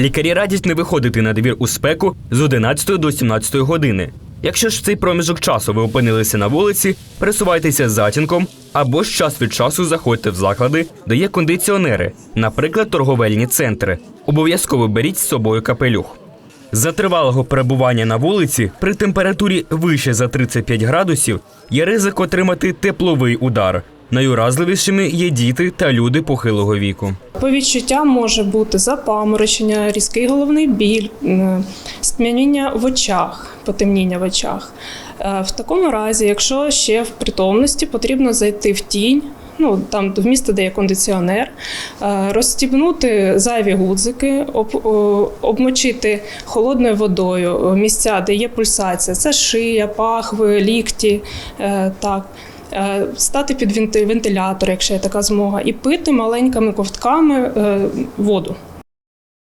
Лікарі радять не виходити на двір у спеку з 11 до 17 години. Якщо ж в цей проміжок часу ви опинилися на вулиці, пересувайтеся затінком або ж час від часу заходьте в заклади, де є кондиціонери, наприклад, торговельні центри. Обов'язково беріть з собою капелюх. За тривалого перебування на вулиці при температурі вище за 35 градусів є ризик отримати тепловий удар. Найуразливішими є діти та люди похилого віку. По відчуттям може бути запаморочення, різкий головний біль, м, в очах, потемніння в очах. Е, В такому разі, якщо ще в притомності, потрібно зайти в тінь. Ну, там в місто, де є кондиціонер, е, розстібнути зайві гудзики, об, обмочити холодною водою е, місця, де є пульсація. Це шия, пахви, лікті. Так. Е, Стати під венти- вентилятор, якщо є така змога, і пити маленькими ковтками е, воду.